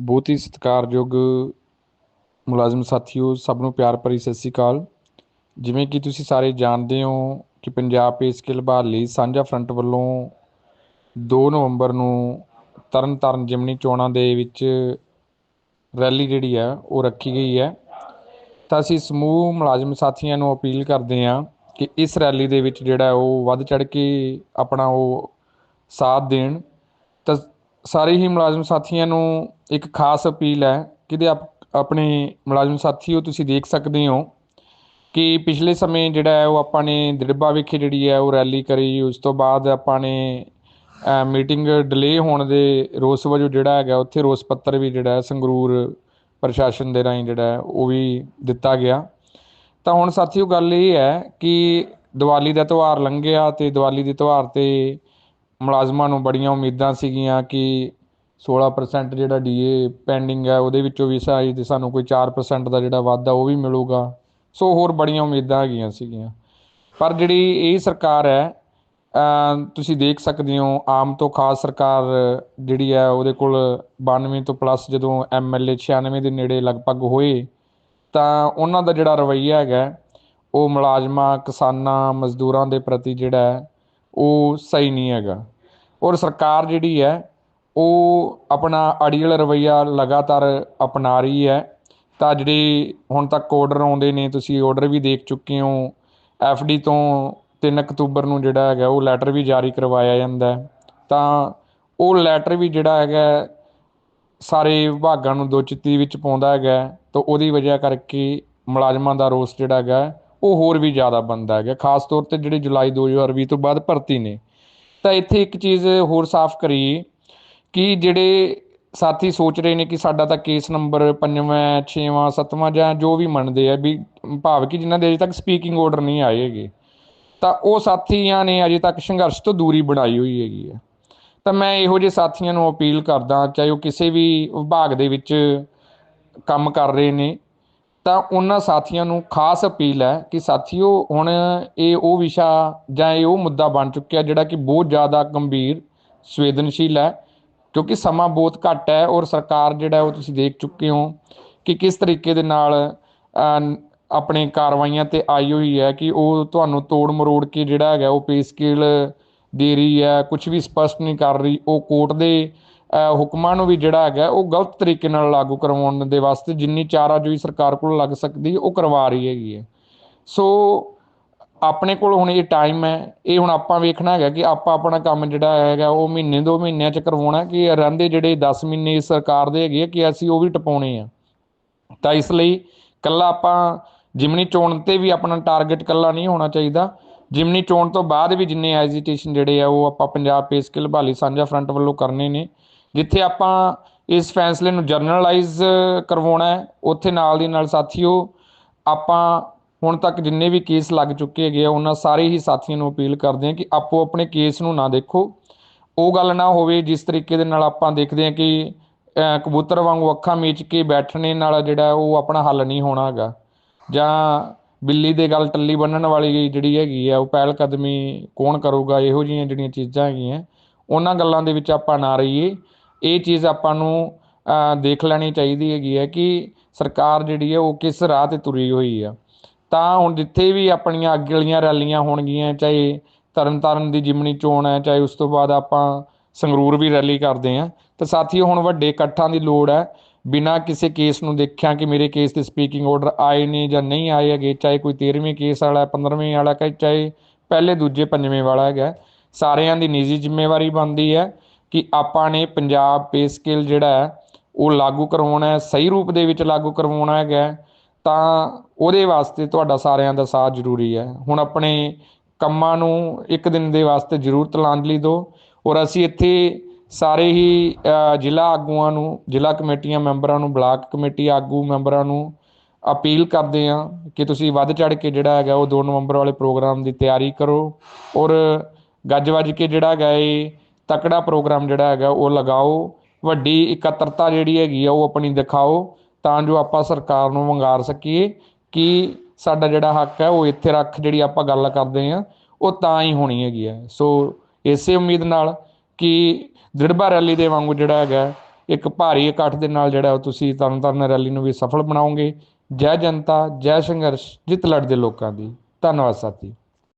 ਬਹੁਤ ਹੀ ਸਤਿਕਾਰਯੋਗ ਮੁਲਾਜ਼ਮ ਸਾਥੀਓ, ਸਭ ਨੂੰ ਪਿਆਰ ਭਰੀ ਸਤਿ ਸ੍ਰੀ ਅਕਾਲ। ਜਿਵੇਂ ਕਿ ਤੁਸੀਂ ਸਾਰੇ ਜਾਣਦੇ ਹੋ ਕਿ ਪੰਜਾਬ ਪੇ ਸਕਿੱਲ ਲਈ ਸਾਂਝਾ ਫਰੰਟ ਵੱਲੋਂ 2 ਨਵੰਬਰ ਨੂੰ ਤਰਨਤਾਰਨ ਜਿਮਨੀ ਚੋਣਾਂ ਦੇ ਵਿੱਚ ਰੈਲੀ ਜਿਹੜੀ ਹੈ, ਉਹ ਰੱਖੀ ਗਈ ਹੈ। ਤਾਂ ਅਸੀਂ ਸਮੂਹ ਮੁਲਾਜ਼ਮ ਸਾਥੀਆਂ ਨੂੰ ਅਪੀਲ ਕਰਦੇ ਹਾਂ ਕਿ ਇਸ ਰੈਲੀ ਦੇ ਵਿੱਚ ਜਿਹੜਾ ਉਹ ਵੱਧ ਚੜ ਕੇ ਆਪਣਾ ਉਹ ਸਾਥ ਦੇਣ। ਤਾਂ ਸਾਰੇ ਹੀ ਮੁਲਾਜ਼ਮ ਸਾਥੀਆਂ ਨੂੰ ਇੱਕ ਖਾਸ ਅਪੀਲ ਹੈ ਕਿਤੇ ਆਪ, ਆਪਣੇ ਮੁਲਾਜ਼ਮ ਸਾਥੀਓ ਤੁਸੀਂ ਦੇਖ ਸਕਦੇ ਹੋ ਕਿ ਪਿਛਲੇ ਸਮੇਂ ਜਿਹੜਾ ਹੈ ਉਹ ਆਪਾਂ ਨੇ ਦੜਬਾ ਵਿਖੇ ਜਿਹੜੀ ਹੈ ਉਹ ਰੈਲੀ ਕਰੀ। ਉਸ ਤੋਂ ਬਾਅਦ ਆਪਾਂ ਨੇ ਮੀਟਿੰਗ ਡਿਲੇ ਹੋਣ ਦੇ ਰੋਸ ਵਜੋਂ ਜਿਹੜਾ ਹੈਗਾ, ਉੱਥੇ ਰੋਸ ਪੱਤਰ ਵੀ ਜਿਹੜਾ ਸੰਗਰੂਰ ਪ੍ਰਸ਼ਾਸਨ ਦੇ ਰਾਹੀਂ ਜਿਹੜਾ ਉਹ ਵੀ ਦਿੱਤਾ ਗਿਆ। ਤਾਂ ਹੁਣ ਸਾਥੀਓ ਗੱਲ ਇਹ ਹੈ ਕਿ ਦੀਵਾਲੀ ਦਾ ਤਿਉਹਾਰ ਲੰਘਿਆ ਤੇ ਦੀਵਾਲੀ ਦੇ ਤਿਉਹਾਰ ਤੇ ਮੁਲਾਜ਼ਮਾਂ ਨੂੰ ਬੜੀਆਂ ਉਮੀਦਾਂ ਸੀਗੀਆਂ ਕਿ 16% ਜਿਹੜਾ ਡੀਏ ਪੈਂਡਿੰਗ ਹੈ, ਉਹਦੇ ਵਿੱਚੋਂ ਵੀ ਸਾਈ ਤੇ ਸਾਨੂੰ ਕੋਈ 4% ਦਾ ਜਿਹੜਾ ਵਾਧਾ ਉਹ ਵੀ ਮਿਲੂਗਾ। ਸੋ ਹੋਰ ਬੜੀਆਂ ਉਮੀਦਾਂ ਹੈਗੀਆਂ ਸੀਗੀਆਂ। ਪਰ ਜਿਹੜੀ ਇਹ ਸਰਕਾਰ ਹੈ ਤੁਸੀਂ ਦੇਖ ਸਕਦੇ ਹੋ, ਆਮ ਤੋਂ ਖਾਸ ਸਰਕਾਰ ਜਿਹੜੀ ਹੈ, ਉਹਦੇ ਕੋਲ 92 ਤੋਂ ਪਲੱਸ ਜਦੋਂ ਐਮਐਲਏ 96 ਦੇ ਨੇੜੇ ਲਗਭਗ ਹੋਏ, ਤਾਂ ਉਹਨਾਂ ਦਾ ਜਿਹੜਾ ਰਵਈਆ ਹੈਗਾ, ਉਹ ਮੁਲਾਜ਼ਮਾਂ, ਕਿਸਾਨਾਂ, ਮਜ਼ਦੂਰਾਂ ਦੇ ਪ੍ਰਤੀ ਜਿਹੜਾ ਉਹ ਸਹੀ ਨਹੀਂ ਹੈਗਾ। ਔਰ ਸਰਕਾਰ ਜਿਹੜੀ ਹੈ ਉਹ ਆਪਣਾ ਅੜੀਅਲ ਰਵਈਆ ਲਗਾਤਾਰ ਅਪਣਾ ਰਹੀ ਹੈ। ਤਾਂ ਜਿਹੜੇ ਹੁਣ ਤੱਕ ਆਰਡਰ ਆਉਂਦੇ ਨੇ, ਤੁਸੀਂ ਆਰਡਰ ਵੀ ਦੇਖ ਚੁੱਕੇ ਹੋ। ਐਫਡੀ ਤੋਂ 3 ਅਕਤੂਬਰ ਨੂੰ ਜਿਹੜਾ ਹੈਗਾ, ਉਹ ਲੈਟਰ ਵੀ ਜਾਰੀ ਕਰਵਾਇਆ ਜਾਂਦਾ ਤਾਂ ਉਹ ਲੈਟਰ ਵੀ ਜਿਹੜਾ ਹੈਗਾ, ਸਾਰੇ ਵਿਭਾਗਾਂ ਨੂੰ ਦੋ ਚਿੱਤੀ ਵਿੱਚ ਪਾਉਂਦਾ ਹੈਗਾ ਤਾਂ ਉਹਦੀ ਵਜ੍ਹਾ ਕਰਕੇ ਮੁਲਾਜ਼ਮਾਂ ਦਾ ਰੋਸ ਜਿਹੜਾ ਹੈਗਾ, ਉਹ ਹੋਰ ਵੀ ਜ਼ਿਆਦਾ ਬੰਦਾ ਹੈਗਾ। ਖਾਸ ਤੌਰ ਤੇ ਜਿਹੜੇ ਜੁਲਾਈ 2020 ਤੋਂ ਬਾਅਦ ਭਰਤੀ ਨੇ। ਤਾਂ ਇੱਥੇ ਇੱਕ ਚੀਜ਼ ਹੋਰ ਸਾਫ਼ ਕਰੀਏ ਕਿ ਜਿਹੜੇ ਸਾਥੀ ਸੋਚ ਰਹੇ ਨੇ ਕਿ ਸਾਡਾ ਤਾਂ ਕੇਸ ਨੰਬਰ 5ਵਾਂ 6ਵਾਂ 7ਵਾਂ ਜਾਂ ਜੋ ਵੀ ਮੰਨਦੇ ਆ ਵੀ ਭਾਵ ਕਿ ਜਿਨ੍ਹਾਂ ਦੇ ਅਜੇ ਤੱਕ ਸਪੀਕਿੰਗ ਆਰਡਰ ਨਹੀਂ ਆਏ ਹੈਗੇ, ਤਾਂ ਉਹ ਸਾਥੀਆਂ ਨੇ ਅਜੇ ਤੱਕ ਸੰਘਰਸ਼ ਤੋਂ ਦੂਰੀ ਬਣਾਈ ਹੋਈ ਹੈਗੀ ਹੈ ਤਾਂ ਮੈਂ ਇਹੋ ਜਿਹੇ ਸਾਥੀਆਂ ਨੂੰ ਅਪੀਲ ਕਰਦਾ, ਚਾਹੇ ਉਹ ਕਿਸੇ ਵੀ ਵਿਭਾਗ ਦੇ ਵਿੱਚ ਕੰਮ ਕਰ ਰਹੇ ਨੇ, ਤਾਂ ਉਹਨਾਂ ਸਾਥੀਆਂ ਨੂੰ ਖਾਸ ਅਪੀਲ ਹੈ ਕਿ ਸਾਥੀਓ, ਹੁਣ ਇਹ ਉਹ ਵਿਸ਼ਾ ਜਾਂ ਇਹ ਉਹ ਮੁੱਦਾ ਬਣ ਚੁੱਕਿਆ ਜਿਹੜਾ ਕਿ ਬਹੁਤ ਜ਼ਿਆਦਾ ਗੰਭੀਰ, ਸੰਵੇਦਨਸ਼ੀਲ ਹੈ। ਕਿਉਂਕਿ ਸਮਾਂ ਬਹੁਤ ਘੱਟ ਹੈ ਔਰ ਸਰਕਾਰ ਜਿਹੜਾ ਉਹ ਤੁਸੀਂ ਦੇਖ ਚੁੱਕੇ ਹੋ ਕਿ ਕਿਸ ਤਰੀਕੇ ਦੇ ਨਾਲ ਆਪਣੇ ਕਾਰਵਾਈਆਂ ਤੇ ਆਈ ਹੋਈ ਹੈ ਕਿ ਉਹ ਤੁਹਾਨੂੰ ਤੋੜ ਮਰੋੜ ਕੇ ਜਿਹੜਾ ਹੈਗਾ ਉਹ ਪੇ ਸਕੇਲ ਦੇ ਰਹੀ ਹੈ ਕੁਝ ਵੀ ਸਪਸ਼ਟ ਨਹੀਂ ਕਰ ਰਹੀ, ਉਹ ਕੋਰਟ ਦੇ ਹੁਕਮਾਂ ਨੂੰ ਵੀ ਜਿਹੜਾ ਹੈਗਾ ਉਹ ਗਲਤ ਤਰੀਕੇ ਨਾਲ ਲਾਗੂ ਕਰਵਾਉਣ ਦੇ ਵਾਸਤੇ ਜਿੰਨੀ ਚਾਰਾ ਜੋਈ ਸਰਕਾਰ ਕੋਲ ਲੱਗ ਸਕਦੀ, ਉਹ ਕਰਵਾ ਰਹੀ ਹੈਗੀ ਹੈ। ਸੋ ਆਪਣੇ ਕੋਲ ਹੁਣ ਇਹ ਟਾਈਮ ਹੈ, ਇਹ ਹੁਣ ਆਪਾਂ ਵੇਖਣਾ ਹੈਗਾ ਕਿ ਆਪਾਂ ਆਪਣਾ ਕੰਮ ਜਿਹੜਾ ਹੈਗਾ, ਉਹ ਮਹੀਨੇ ਦੋ ਮਹੀਨਿਆਂ ਚ ਕਰਵਾਉਣਾ ਕਿ ਰਹਿੰਦੇ ਜਿਹੜੇ 10 ਮਹੀਨੇ ਸਰਕਾਰ ਦੇ ਹੈਗੇ ਕਿ ਅਸੀਂ ਉਹ ਵੀ ਟਪਾਉਣੇ ਆ। ਤਾਂ ਇਸ ਲਈ ਕੱਲਾ ਆਪਾਂ ਜਿਮਨੀ ਚੋਣ ਤੇ ਵੀ ਆਪਣਾ ਟਾਰਗੇਟ ਕੱਲਾ ਨਹੀਂ ਹੋਣਾ ਚਾਹੀਦਾ। ਜਿਮਨੀ ਚੋਣ ਤੋਂ ਬਾਅਦ ਵੀ ਜਿੰਨੇ ਐਜੀਟੇਸ਼ਨ ਜਿਹੜੇ ਆ, ਉਹ ਆਪਾਂ ਪੰਜਾਬ ਪੇ ਸਕਿੱਲ ਭਾਲੀ ਸਾਂਝਾ ਫਰੰਟ ਵੱਲੋਂ ਕਰਨੇ ਨੇ। ਜਿੱਥੇ ਆਪਾਂ ਇਸ ਫੈਸਲੇ ਨੂੰ ਜਰਨਲਾਈਜ਼ ਕਰਵਾਉਣਾ ਹੈ, ਉੱਥੇ ਨਾਲ ਦੀ ਨਾਲ ਸਾਥੀਓ ਆਪਾਂ ਹੁਣ ਤੱਕ ਜਿੰਨੇ ਵੀ ਕੇਸ ਲੱਗ ਚੁੱਕੇ ਹੈਗੇ ਆ, ਉਹਨਾਂ ਸਾਰੇ ਹੀ ਸਾਥੀਆਂ ਨੂੰ ਅਪੀਲ ਕਰਦੇ ਆ ਕਿ ਆਪੋ ਆਪਣੇ ਕੇਸ ਨੂੰ ਨਾ ਦੇਖੋ। ਉਹ ਗੱਲ ਨਾ ਹੋਵੇ, ਜਿਸ ਤਰੀਕੇ ਦੇ ਨਾਲ ਆਪਾਂ ਦੇਖਦੇ ਆ ਕਿ ਕਬੂਤਰ ਵਾਂਗੂ ਅੱਖਾਂ ਮੀਚ ਕੇ ਬੈਠਣੇ ਨਾਲ ਜਿਹੜਾ ਉਹ ਆਪਣਾ ਹੱਲ ਨਹੀਂ ਹੋਣਾ ਹੈਗਾ। ਜਾਂ ਬਿੱਲੀ ਦੇ ਗੱਲ ਟੱਲੀ ਬੰਨਣ ਵਾਲੀ ਜਿਹੜੀ ਹੈਗੀ ਆ, ਉਹ ਪਹਿਲ ਕਦਮੀ ਕੌਣ ਕਰੂਗਾ? ਇਹੋ ਜਿਹੀਆਂ ਜਿਹੜੀਆਂ ਚੀਜ਼ਾਂ ਹੈਗੀਆਂ, ਉਹਨਾਂ ਗੱਲਾਂ ਦੇ ਵਿੱਚ ਆਪਾਂ ਨਾ ਰਹੀਏ। ਇਹ ਚੀਜ਼ ਆਪਾਂ ਨੂੰ ਦੇਖ ਲੈਣੀ ਚਾਹੀਦੀ ਹੈਗੀ ਹੈ ਕਿ ਸਰਕਾਰ ਜਿਹੜੀ ਹੈ, ਉਹ ਕਿਸ ਰਾਹ ਤੇ ਤੁਰੀ ਹੋਈ ਆ। ਤਾਂ ਹੁਣ ਜਿੱਥੇ ਵੀ ਆਪਣੀਆਂ ਅੱਗੇ ਵਾਲੀਆਂ ਰੈਲੀਆਂ ਹੋਣਗੀਆਂ, ਚਾਹੇ ਤਰਨਤਾਰਨ ਦੀ ਜਿਮਨੀ ਚੋਣ ਹੈ, ਚਾਹੇ ਉਸ ਤੋਂ ਬਾਅਦ ਆਪਾਂ ਸੰਗਰੂਰ ਵੀ ਰੈਲੀ ਕਰਦੇ ਆਂ ਤਾਂ ਸਾਥੀਓ ਹੁਣ ਵੱਡੇ ਇਕੱਠਾਂ ਦੀ ਲੋੜ ਹੈ। ਬਿਨਾਂ ਕਿਸੇ ਕੇਸ ਨੂੰ ਦੇਖਿਆ ਕਿ ਮੇਰੇ ਕੇਸ ਤੇ ਸਪੀਕਿੰਗ ਆਰਡਰ ਆਏ ਨੇ ਜਾਂ ਨਹੀਂ ਆਏ ਹੈਗੇ, ਚਾਹੇ ਕੋਈ 13ਵੇਂ ਕੇਸ ਵਾਲਾ 15ਵੇਂ ਵਾਲਾ, ਚਾਹੇ ਪਹਿਲੇ, ਦੂਜੇ, ਪੰਜਵੇਂ ਵਾਲਾ ਹੈਗਾ। ਸਾਰਿਆਂ ਦੀ ਨਿੱਜੀ ਜ਼ਿੰਮੇਵਾਰੀ ਬਣਦੀ ਹੈ ਕਿ ਆਪਾਂ ਨੇ ਪੰਜਾਬ ਪੇ ਸਕਿੱਲ ਜਿਹੜਾ ਹੈ, ਉਹ ਲਾਗੂ ਕਰਵਾਉਣਾ ਹੈ, ਸਹੀ ਰੂਪ ਦੇ ਵਿੱਚ ਲਾਗੂ ਕਰਵਾਉਣਾ ਹੈਗਾ। ਤਾਂ ਉਹਦੇ ਵਾਸਤੇ ਤੁਹਾਡਾ ਸਾਰਿਆਂ ਦਾ ਸਾਥ ਜ਼ਰੂਰੀ ਹੈ। ਹੁਣ ਆਪਣੇ ਕੰਮਾਂ ਨੂੰ ਇੱਕ ਦਿਨ ਦੇ ਵਾਸਤੇ ਜ਼ਰੂਰ ਤਲਾਂਜਲੀ ਦਿਓ ਔਰ ਅਸੀਂ ਇੱਥੇ ਸਾਰੇ ਹੀ ਜ਼ਿਲ੍ਹਾ ਆਗੂਆਂ ਨੂੰ, ਜ਼ਿਲ੍ਹਾ ਕਮੇਟੀਆਂ ਮੈਂਬਰਾਂ ਨੂੰ, ਬਲਾਕ ਕਮੇਟੀ ਆਗੂ ਮੈਂਬਰਾਂ ਨੂੰ ਅਪੀਲ ਕਰਦੇ ਆ ਕਿ ਤੁਸੀਂ ਵੱਧ ਚੜ ਕੇ ਜਿਹੜਾ ਹੈਗਾ ਉਹ 2 ਨਵੰਬਰ ਵਾਲੇ ਪ੍ਰੋਗਰਾਮ ਦੀ ਤਿਆਰੀ ਕਰੋ ਔਰ ਗੱਜ ਵੱਜ ਕੇ ਜਿਹੜਾ ਹੈਗਾ ਇਹ ਤਕੜਾ ਪ੍ਰੋਗਰਾਮ ਜਿਹੜਾ ਹੈਗਾ ਉਹ ਲਗਾਓ। ਵੱਡੀ ਇਕੱਤਰਤਾ ਜਿਹੜੀ ਹੈਗੀ ਆ ਉਹ ਆਪਣੀ ਦਿਖਾਓ ਤਾਂ ਜੋ ਆਪਾਂ ਸਰਕਾਰ ਨੂੰ ਵੰਗਾਰ ਸਕੀਏ ਕਿ ਸਾਡਾ ਜਿਹੜਾ ਹੱਕ ਹੈ ਉਹ ਇੱਥੇ ਰੱਖ ਜਿਹੜੀ ਆਪਾਂ ਗੱਲ ਕਰਦੇ ਆ ਉਹ ਤਾਂ ਹੀ ਹੋਣੀ ਹੈਗੀ ਹੈ। ਸੋ ਇਸੇ ਉਮੀਦ ਨਾਲ ਕਿ ਦ੍ਰਿੜਬਾ ਰੈਲੀ ਦੇ ਵਾਂਗੂ ਜਿਹੜਾ ਹੈਗਾ, ਇੱਕ ਭਾਰੀ ਇਕੱਠ ਦੇ ਨਾਲ ਜਿਹੜਾ ਉਹ ਤੁਸੀਂ ਤਰਨਤਾਰਨ ਰੈਲੀ ਨੂੰ ਵੀ ਸਫਲ ਬਣਾਓਗੇ। ਜੈ ਜਨਤਾ, ਜੈ ਸੰਘਰਸ਼, ਜਿੱਤ ਲੜਦੇ ਲੋਕਾਂ ਦੀ। ਧੰਨਵਾਦ ਸਾਥੀ।